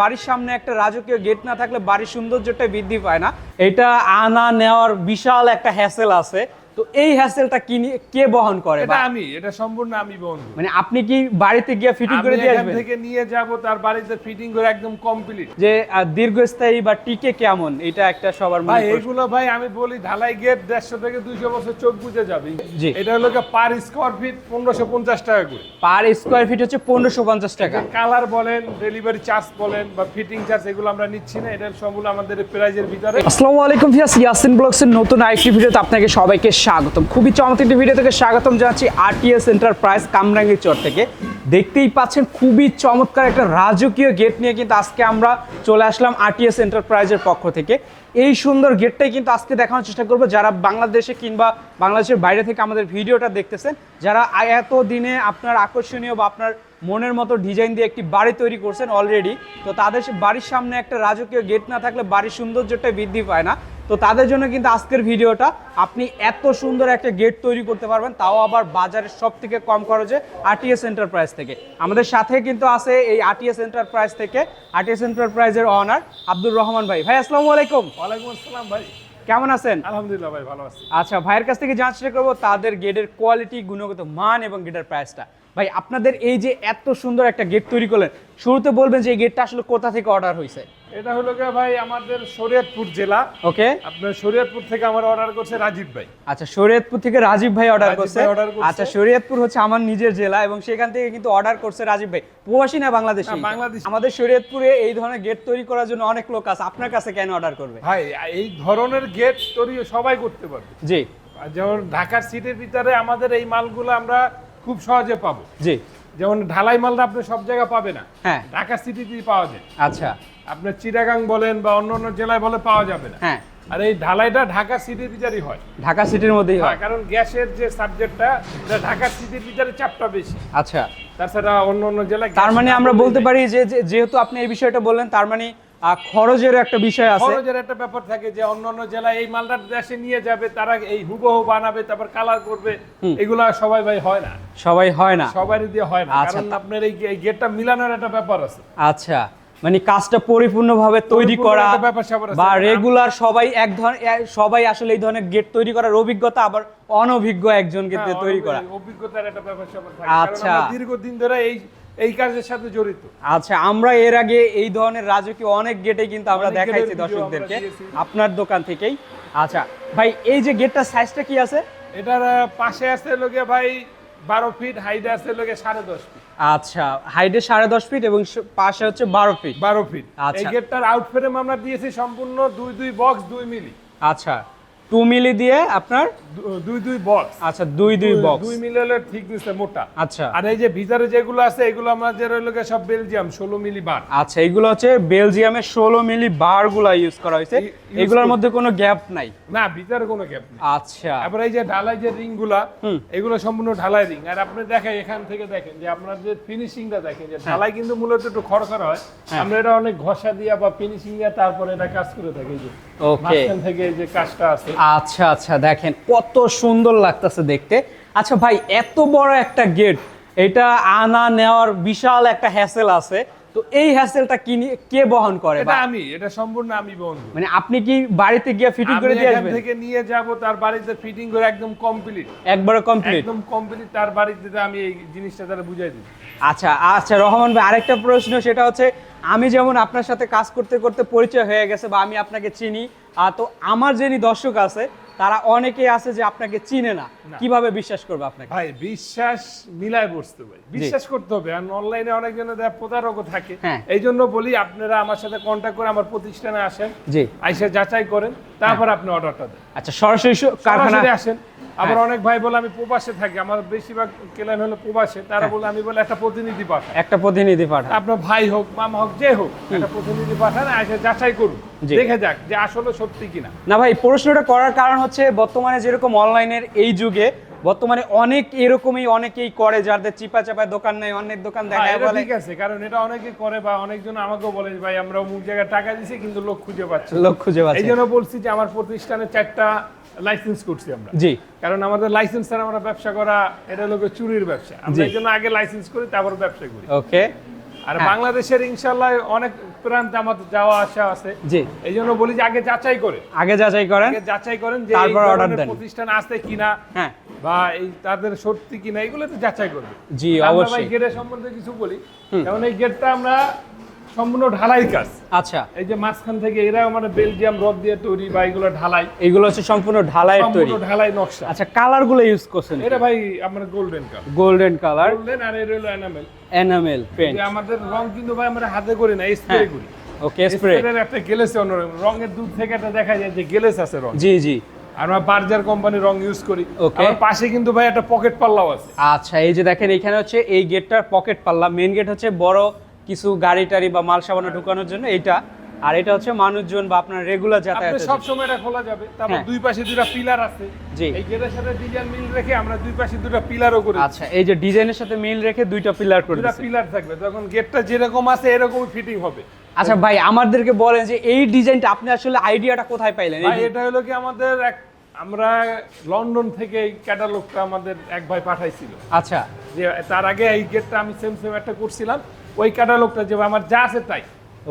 বাড়ির সামনে একটা রাজকীয় গেট না থাকলে বাড়ির সৌন্দর্যটা বৃদ্ধি পায় না। এটা আনা নেওয়ার বিশাল একটা হ্যাসেল আছে। তো এই হ্যাসেলটা কি কে বহন করে এটা আমি এটা সম্পূর্ণ আমি বন্ধু মানে আপনি কি বাড়িতে গিয়ে ফিটিং করে দিয়ে আসবেন? থেকে নিয়ে যাব তার বাড়িতে ফিটিং করে একদম কমপ্লিট যে দীর্ঘস্থায়ী বা টিকে কেমন? এটা একটা সবার মনে ভাই এগুলো ভাই আমি বলি ঢালাই গেট দেড়শো থেকে দুইশো বছর চোখ বুঝে যাবে। জি। এটা হলো পার স্কোয়ার ফিট পনেরোশো পঞ্চাশ টাকা করে। পার স্কোয়ার ফিট হচ্ছে পনেরোশো পঞ্চাশ টাকা। কালার বলেন ডেলিভারি চার্জ বলেন বা ফিটিং চার্জ এগুলো আমরা নিচ্ছি না এটা সবগুলো আমাদের প্রাইজের ভিতরে। আসসালামু আলাইকুম ভিয়াস ইয়াসিন ব্লগসের নতুন আইটি ভিডিওতে আপনাকে সবাইকে স্বাগতম। খুবই চমৎকার একটি ভিডিও থেকে স্বাগতম জানাচ্ছি আরটিএস এন্টারপ্রাইজ কামরাঙ্গি চর থেকে। দেখতেই পাচ্ছেন খুবই চমৎকার একটা রাজকীয় গেট নিয়ে কিন্তু আজকে আমরা চলে আসলাম আরটিএস এন্টারপ্রাইজের পক্ষ থেকে। এই সুন্দর গেটটাই কিন্তু আজকে দেখানোর চেষ্টা করব। যারা বাংলাদেশে কিংবা বাংলাদেশের বাইরে থেকে আমাদের ভিডিওটা দেখতেছেন, যারা এত দিনে আপনার আকর্ষণীয় বা আপনার মনের মতো ডিজাইন দিয়ে একটি বাড়ি তৈরি করছেন অলরেডি তো তাদের বাড়ির সামনে একটা রাজকীয় গেট না থাকলে বাড়ির সৌন্দর্যটা বৃদ্ধি পায় না। তো তাদের জন্য কিন্তু আজকের ভিডিওটা। আপনি এত সুন্দর একটা গেট তৈরি করতে পারবেন তাও আবার বাজারের সব থেকে কম খরচে আরটিএস এন্টারপ্রাইজ থেকে। আমাদের সাথে কিন্তু আছে এই আরটিএস এন্টারপ্রাইজ থেকে। আরটিএস এন্টারপ্রাইজের অনার আব্দুর রহমান ভাই। ভাই আসসালামু আলাইকুম। ওয়ালাইকুম আসসালাম ভাই। কেমন আছেন? আলহামদুলিল্লাহ ভাই ভালো আছি। আচ্ছা ভাইয়ের কাছ থেকে চেষ্টা করব তাদের গেটের কোয়ালিটি গুণগত মান এবং গেটের প্রাইসটা ভাই আপনাদের এই যে এত সুন্দর একটা গেট তৈরি করলেন শুরুতে বলবেন যে এই গেটটা আসলে কোথা থেকে অর্ডার হয়েছে এটা হলো গিয়ে ভাই আমাদের শরীয়তপুর জেলা। ওকে আপনার শরীয়তপুর থেকে আমার অর্ডার করছে রাজীব ভাই। আচ্ছা শরীয়তপুর থেকে রাজীব ভাই অর্ডার করছে। আচ্ছা শরীয়তপুর হচ্ছে আমার নিজের জেলা এবং সেখান থেকে কিন্তু অর্ডার করছে রাজীব ভাই। প্রবাসী না বাংলাদেশি? বাংলাদেশী। আমাদের শরীয়তপুরে এই ধরনের গেট তৈরি করার জন্য অনেক লোক আছে। আপনার কাছে কেন অর্ডার করবে? ভাই এই ধরনের গেট তৈরি সবাই করতে পারবে। জি। যেমন ঢাকার সিটির ভিতরে আমাদের এই মালগুলো আমরা খুব সহজে পাবো। জি। যেমন ঢালাই মালটা আপনি সব জায়গায় পাবে না। হ্যাঁ। ঢাকা সিটিতেই পাওয়া যায়। আচ্ছা। আপনার চিটাগাং বলেন বা অন্য অন্য জেলায় বলে পাওয়া যাবে না। হ্যাঁ। আর এই ঢালাইটা ঢাকা সিটির ভিতরেই হয়। ঢাকা সিটির মধ্যেই হ্যাঁ, হয় কারণ গ্যাসের যে সাবজেক্টটা এটা ঢাকা সিটির ভিতরে চাপটা বেশি। আচ্ছা। তাছাড়া অন্য অন্য জেলায় তার মানে আমরা বলতে পারি যে- যেহেতু আপনি এই বিষয়টা বললেন তার মানে আহ, খরচের একটা বিষয় আছে। খরচের একটা ব্যাপার থাকে যে অন্য অন্য জেলায় এই মালটা দেশে নিয়ে যাবে তারা এই হুবহু বানাবে তারপর কালার করবে এগুলা সবাই ভাই হয় না। সবাই হয় না। সবাই দিয়ে হয় না আচ্ছা, কারণ আপনার এই গেটটা মিলানোর একটা ব্যাপার আছে। আচ্ছা মানে কাজটা পরিপূর্ণভাবে তৈরি করা বা রেগুলার সবাই এক ধরনের সবাই আসলে এই ধরনের গেট তৈরি করার অভিজ্ঞতা আবার অনভিজ্ঞ একজনকে হ্যাঁ, তৈরি করা। অভিজ্ঞতার একটা ব্যাপার আচ্ছা। দীর্ঘদিন ধরে এই এই কাজের সাথে জড়িত। আচ্ছা আমরা এর আগে এই ধরনের রাজকীয় অনেক গেটে কিন্তু আমরা দেখাইছি দর্শকদেরকে। আপনার দোকান থেকেই। আচ্ছা ভাই এই যে গেটটার সাইজটা কি আছে? এটার পাশে আছে লোকে ভাই বারো ফিট হাইটে আছে লোকে সাড়ে দশ ফিট আচ্ছা হাইটে সাড়ে দশ ফিট এবং পাশে হচ্ছে বারো ফিট বারো ফিট আচ্ছা। এই গেটটার আউট ফ্রেম আমরা দিয়েছি সম্পূর্ণ দুই দুই বক্স দুই মিলি। আচ্ছা। টু মিলি দিয়ে আপনার দুই দুই বক্স আচ্ছা দুই দুই বক্স দুই মিলি হলে ঠিক দিচ্ছে মোটা। আচ্ছা। আর এই যে ভিতরে যেগুলো আছে এগুলো আমাদের হলো গিয়ে সব বেলজিয়াম ষোলো মিলি বার আচ্ছা এগুলো হচ্ছে বেলজিয়ামের ষোলো মিলি বারগুলা ইউজ করা হয়েছে। এগুলোর মধ্যে কোনো গ্যাপ নাই? না ভিতরে কোনো গ্যাপ নেই। আচ্ছা। তারপরে এই যে ঢালাই যে রিংগুলা এগুলো সম্পূর্ণ ঢালাই রিং আর আপনি দেখেন এখান থেকে দেখেন যে আপনার যে ফিনিশিংটা দেখেন হ্যাঁ। যে ঢালাই কিন্তু মূলত একটু খড়খড় হয়। আমরা এটা অনেক ঘষা দিয়া বা ফিনিশিং দিয়া তারপরে এটা কাজ করে থাকি। যে ওকে থেকে এই যে কাজটা আছে। আচ্ছা আচ্ছা দেখেন কত সুন্দর লাগতেছে দেখতে। আচ্ছা ভাই এত বড় একটা গেট এটা আনা নেওয়ার বিশাল একটা হ্যাসেল আছে। তো এই হ্যাসেলটা কি কে বহন করে এটা আমি এটা সম্পূর্ণ আমি বন্ধু মানে আপনি কি বাড়িতে গিয়ে ফিটিং করে দিয়ে আসবেন? থেকে নিয়ে যাব তার বাড়িতে ফিটিং করে একদম কমপ্লিট একবারে কমপ্লিট একদম কমপ্লিট তার বাড়িতে আমি এই জিনিসটা তারা বুঝাই দিই। আচ্ছা আচ্ছা রহমান ভাই আরেকটা প্রশ্ন সেটা হচ্ছে আমি যেমন আপনার সাথে কাজ করতে করতে পরিচয় হয়ে গেছে বা আমি আপনাকে চিনি তো আমার যিনি দর্শক আছে তারা অনেকেই আছে যে আপনাকে চিনে না। কীভাবে বিশ্বাস করবে আপনাকে? ভাই বিশ্বাস মিলায় বসতে ভাই। বিশ্বাস করতে হবে। আর অনলাইনে অনেকজনের দেখা প্রতারকও থাকে। হ্যাঁ। এই জন্য বলি আপনারা আমার সাথে কন্ট্যাক্ট করে আমার প্রতিষ্ঠানে আসেন। জি। আইসা যাচাই করেন। তারপর আপনি অর্ডারটা দেন। আচ্ছা সরাসরি কারখানা আসেন। আবার অনেক ভাই বলে আমি প্রবাসে থাকি আমার বেশিরভাগ ক্লায়েন্ট হলো প্রবাসে তারা হ্যাঁ। বলে আমি বলে একটা প্রতিনিধি পাঠ একটা প্রতিনিধি পাঠ আপনার ভাই হোক মামা হোক যে হোক একটা প্রতিনিধি পাঠান এসে যাচাই করুন। দেখে যাক যে আসলে সত্যি কিনা। না ভাই প্রশ্নটা করার কারণ হচ্ছে বর্তমানে যেরকম অনলাইনের এই যুগে বর্তমানে অনেক এরকমই অনেকেই করে যাদের চিপা চাপায় দোকান নেই অনেক দোকান দেখা দেখায় বলে। ঠিক আছে কারণ এটা অনেকে করে বা অনেকজন আমাকেও বলে ভাই আমরা অমুক জায়গায় টাকা দিছি কিন্তু লোক খুঁজে পাচ্ছি। লোক খুঁজে এই পাচ্ছে জন্য বলছি যে আমার প্রতিষ্ঠানে চারটা লাইসেন্স করছি আমরা। জি। কারণ আমাদের লাইসেন্স ছাড়া আমরা ব্যবসা করা এটা লোকের চুরির ব্যবসা। আমরা। এই জন্য আগে লাইসেন্স করি তারপর ব্যবসা করি। ওকে আর হ্যাঁ। বাংলাদেশের ইনশাআল্লাহ অনেক প্রান্ত আমাদের যাওয়া আসা আছে। জি। এই জন্য বলি যে আগে যাচাই করে। আগে যাচাই করেন আগে যাচাই করেন যে তারপর অর্ডার দেন। প্রতিষ্ঠান আছে কিনা হ্যাঁ। বা এই তাদের সত্যি কিনা এগুলো তো যাচাই করবে। জি অবশ্যই। গেটের সম্বন্ধে কিছু বলি। যেমন এই গেটটা আমরা সম্পূর্ণ ঢালাই কাজ। আচ্ছা। এই যে মাঝখান থেকে এরা মানে বেলজিয়াম রড দিয়ে তৈরি বা এগুলো ঢালাই। এগুলো হচ্ছে সম্পূর্ণ ঢালাইয়ের তৈরি। ঢালাই নকশা। আচ্ছা কালারগুলো ইউজ করছেন এটা ভাই আমরা golden colour golden colour golden আর এর হলো এনামেল এনামেল পেন্ট যে আমাদের রং কিন্তু ভাই আমরা হাতে করি না স্প্রে হ্যাঁ। করি। ওকে স্প্রে স্প্রের একটা গেলেছে অন্যরকম। রঙের দূর থেকে একটা দেখা যায় যে গেলেস আছে রং জি জি। আমরা বার্জার কোম্পানির রং ইউজ করি. আমার পাশে কিন্তু ভাই একটা পকেট পাল্লাও আছে। আচ্ছা এই যে দেখেন এখানে হচ্ছে এই গেটটার পকেট পাল্লা। মেন গেট হচ্ছে বড় কিছু গাড়ি টাড়ি বা মাল সাবানা ঢুকানোর জন্য এটা। আর এটা হচ্ছে মানুষজন বা আপনার রেগুলার আপনি যাতায়াতের সব সময় এটা খোলা যাবে। তারপর হ্যাঁ। দুই পাশে দুইটা পিলার আছে। জি। এই গেটের সাথে ডিজাইন মিল রেখে আমরা দুই পাশে দুটো পিলারও করি আচ্ছা এই যে ডিজাইনের সাথে মিল রেখে দুইটা পিলার করে দুটা। পিলার থাকবে। তখন গেটটা যেরকম আছে এরকমই ফিটিং হবে। আচ্ছা ভাই আমাদেরকে বলেন যে এই ডিজাইনটা আপনি আসলে আইডিয়াটা কোথায় পাইলেন? ভাই এটা হলো কি আমাদের এক আমরা লন্ডন থেকে এই ক্যাটালগটা আমাদের এক ভাই পাঠাইছিল। আচ্ছা। যে তার আগে এই গেটটা আমি সেম সেম একটা করছিলাম। ওই ক্যাটালগটা যে আমার যা আছে তাই।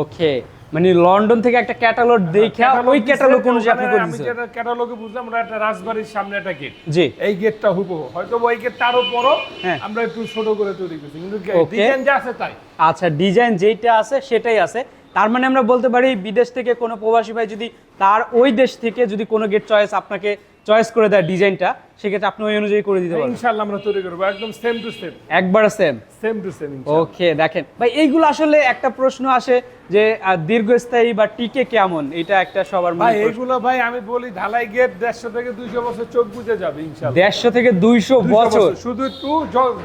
ওকে মানে লন্ডন থেকে একটা ক্যাটালগ দেখা ওই ক্যাটালগ অনুযায়ী আপনি ওখানে করে আমি দিয়েছেন যেটা ক্যাটালগে বুঝলাম ওটা একটা রাজবাড়ির সামনে একটা গেট জি। এই গেটটা হুবহু। হয়তো ওই গেটটা আরও বড় হ্যাঁ। আমরা একটু ছোট করে তৈরি করছি কিন্তু ডিজাইন যা আছে তাই। আচ্ছা ডিজাইন যেটা আছে সেটাই আছে। তার মানে আমরা বলতে পারি বিদেশ থেকে কোনো প্রবাসী ভাই যদি তার ওই দেশ থেকে যদি কোনো গেট চয়েস আপনাকে চয়েস করে দেয় ডিজাইনটা সেক্ষেত্রে আপনি ওই অনুযায়ী করে দিতে পারবেন। ইনশাআল্লাহ আমরা তৈরি করব একদম সেম টু সেম একবার same same to same okay দেখেন। ভাই এইগুলো আসলে একটা প্রশ্ন আসে যে দীর্ঘস্থায়ী বা টিকে কেমন? এটা একটা সবার মনে ভাই এইগুলো ভাই আমি বলি ঢালাই গেট দেড়শো থেকে দুইশো বছর চোখ বুঝে যাবে ইনশাআল্লাহ। দেড়শো থেকে 200 বছর? শুধু একটু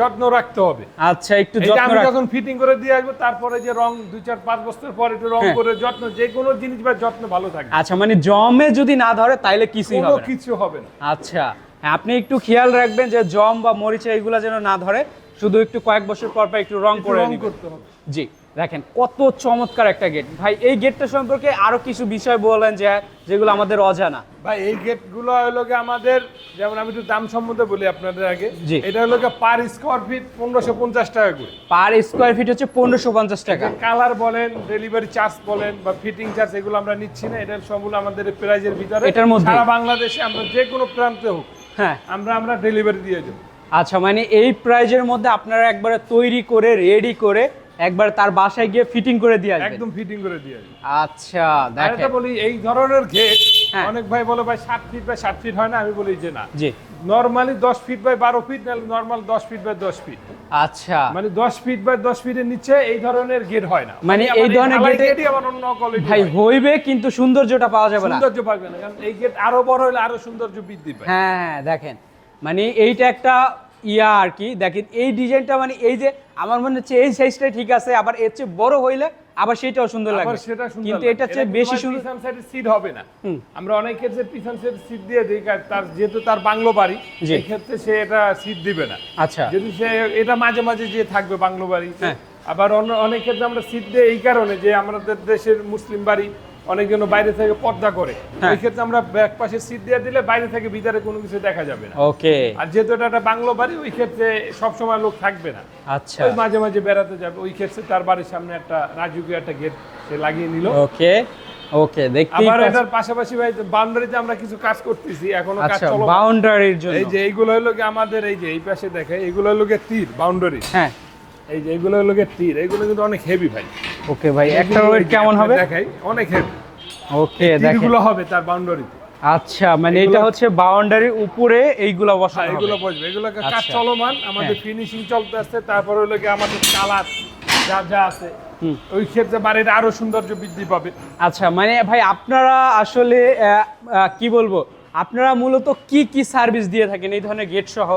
যত্ন রাখতে হবে। আচ্ছা একটু যত্ন আমি যখন ফিটিং করে দিয়ে আসব তারপরে যে রং দুই চার পাঁচ বছর পরে একটু রং হ্যাঁ। করে যত্ন যে কোনো জিনিস বা যত্ন ভালো থাকে আচ্ছা মানে জমে যদি না ধরে তাইলে কিছুই হবে। কিছু হবে না। আচ্ছা হ্যাঁ আপনি একটু খেয়াল রাখবেন যে জম বা মরিচা এগুলো যেন না ধরে শুধু একটু কয়েক বছর পর পর একটু রং করে নিতে করতে হবে। জি। দেখেন কত চমৎকার একটা গেট ভাই এই গেটটা সম্পর্কে আরও কিছু বিষয় বলেন যে যেগুলো আমাদের অজানা। ভাই এই গেটগুলো হলো গিয়ে আমাদের যেমন আমি একটু দাম সম্বন্ধে বলি আপনাদের আগে। এটা হলো পার স্কোয়ার ফিট পনেরোশো পঞ্চাশ টাকা করে। পার স্কোয়ার ফিট হচ্ছে পনেরোশো পঞ্চাশ টাকা। কালার বলেন ডেলিভারি চার্জ বলেন বা ফিটিং চার্জ এগুলো আমরা নিচ্ছি না এটা সবগুলো আমাদের প্রাইজের ভিতরে। এটার মধ্যে। সারা বাংলাদেশে আমরা যে কোনো প্রান্তে হোক হ্যাঁ। আমরা আমরা ডেলিভারি দিয়ে দেবো। আচ্ছা মানে এই প্রাইজের মধ্যে আপনারা একবারে তৈরি করে রেডি করে একবার তার বাসায় গিয়ে ফিটিং করে দিয়ে আসবেন একদম ফিটিং করে দিয়ে দেবো আচ্ছা দেখেন এটা বলি এই ধরনের গেট হ্যাঁ। অনেক ভাই বলে ভাই সাত ফিট বাই সাত ফিট হয় না? আমি বলি যে না। জি। নরমালি দশ ফিট বাই বারো ফিট নাহলে নর্মাল দশ ফিট বাই দশ ফিট আচ্ছা। মানে দশ ফিট বাই দশ ফিটের নিচে এই ধরনের গেট হয় না। মানে এই ধরনের গেটে- গেটই আমার অন্য কোয়ালিটি ভাই হইবে কিন্তু সৌন্দর্যটা পাওয়া যাবে না। সৌন্দর্য পাবে না কারণ এই গেট আরও বড় হলে আরও সৌন্দর্য বৃদ্ধি পায়। হ্যাঁ হ্যাঁ, দেখেন। মানে এইটা একটা ইয়া আর কি। দেখেন এই ডিজাইনটা মানে এই যে আমার মনে হচ্ছে এই সাইজটা ঠিক আছে আবার এর চেয়ে বড় হইলে আবার সেটাও সুন্দর লাগবে। সেটা সুন্দর কিন্তু এটা চেয়ে বেশি সুন্দর পিছন সাইডে সিট হবে না। আমরা অনেকের যে পিছন সাইডে সিট দিয়ে দিই তার যেহেতু তার বাংলো বাড়ি। এই ক্ষেত্রে সে এটা সিট দিবে না। আচ্ছা। যদি সে এটা মাঝে মাঝে যে থাকবে বাংলো বাড়ি হ্যাঁ। আবার অনেক ক্ষেত্রে আমরা সিট দিই এই কারণে যে আমাদের দেশের মুসলিম বাড়ি অনেকজন বাইরে থেকে পর্দা করে। হ্যাঁ। ওই ক্ষেত্রে আমরা ব্যাক পাশে সিট দিয়ে দিলে বাইরে থেকে ভিতরে কোনো কিছু দেখা যাবে না। ওকে আর যেহেতু এটা একটা বাংলো বাড়ি ওই ক্ষেত্রে সবসময় লোক থাকবে না। আচ্ছা। ওই মাঝে মাঝে বেড়াতে যাবে। ওই ক্ষেত্রে তার বাড়ির সামনে একটা রাজুকে একটা গেট সে লাগিয়ে নিল। ওকে ওকে দেখতেই আবার এটার পাশাপাশি ভাই বাউন্ডারিতে আমরা কিছু কাজ করতেছি। এখনও কাজ আচ্ছা চলো বাউন্ডারির জন্য। এই যে এইগুলো হলো কি আমাদের এই যে এই পাশে দেখে এইগুলো হলো কি তীর বাউন্ডারি হ্যাঁ। এই যে এইগুলো হলো কি তীর। এইগুলো কিন্তু অনেক হেভি ভাই। ওকে ভাই একটা ওয়েট কেমন হবে? দেখাই অনেক হেভি ওকে দেখেন। হবে তার বাউন্ডারিতে আচ্ছা মানে এটা হচ্ছে বাউন্ডারির উপরে এইগুলা হ্যাঁ বসানো এগুলো বসবে। এগুলো কাজ আচ্ছা। চলমান আমাদের হ্যাঁ। ফিনিশিং চলতে আসছে তারপর হলো কি আমাদের কালার যা যা আছে ওই ক্ষেত্রে বাড়ির আরও সৌন্দর্য বৃদ্ধি পাবে। আচ্ছা মানে ভাই আপনারা আসলে কি বলব? আপনারা মূলত কি কি সার্ভিস দিয়ে থাকেন? এই ধরনের গেট সহ?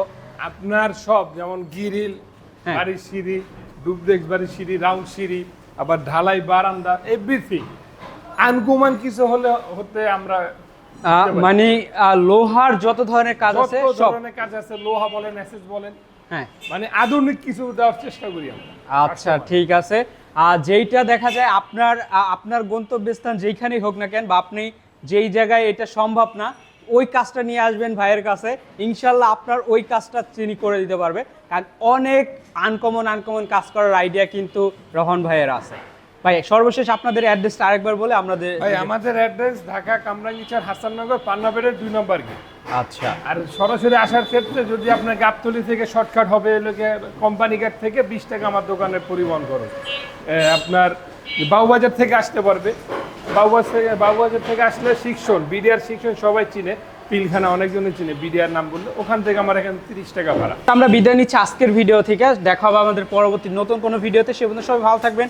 আপনার সব যেমন গিরিল হ্যাঁ। বাড়ির সিঁড়ি ডুবডেক্স বাড়ির সিঁড়ি রাউন্ড সিঁড়ি আবার ঢালাই বারান্দা এভরিথিং আনকমন কিছু হলে হতে আমরা মানে লোহার যত ধরনের কাজ আছে সব। ধরনের কাজ আছে লোহা বলেন বলেন হ্যাঁ। মানে আধুনিক কিছু দেওয়ার চেষ্টা করি আমরা। আচ্ছা ঠিক আছে। আর যেইটা দেখা যায় আপনার আপনার গন্তব্যস্থান যেইখানেই হোক না কেন বা আপনি যেই জায়গায় এটা সম্ভব না ওই কাজটা নিয়ে আসবেন ভাইয়ের কাছে। ইনশাল্লাহ আপনার ওই কাজটা তিনি করে দিতে পারবে। কারণ অনেক আনকমন আনকমন কাজ করার আইডিয়া কিন্তু রহন ভাইয়ের আছে। ভাই সর্বশেষ আপনাদের অ্যাড্রেসটা আরেকবার বলে আমাদের ভাই আমাদের অ্যাড্রেস ঢাকা কামরাঙ্গিচার হাসাননগর পান্নাবেড়ের দুই নম্বর গেট। আচ্ছা। আর সরাসরি আসার ক্ষেত্রে যদি আপনার গাবতলি থেকে শর্টকাট হবে লোকে কোম্পানি গেট থেকে বিশ টাকা আমার দোকানের পরিবহন করো। আপনার বাবুবাজার থেকে আসতে পারবে। বাবুবাজার থেকে বাবুবাজার থেকে আসলে শিক্ষণ বিডিআর শিক্ষণ সবাই চিনে। পিলখানা অনেকজনই চিনে বিডিআর নাম বললে। ওখান থেকে আমার এখানে তিরিশ টাকা ভাড়া। আমরা বিদায় নিচ্ছি আজকের ভিডিও থেকে। দেখা হবে আমাদের পরবর্তী নতুন কোনো ভিডিওতে সে পর্যন্ত সবাই ভালো থাকবেন।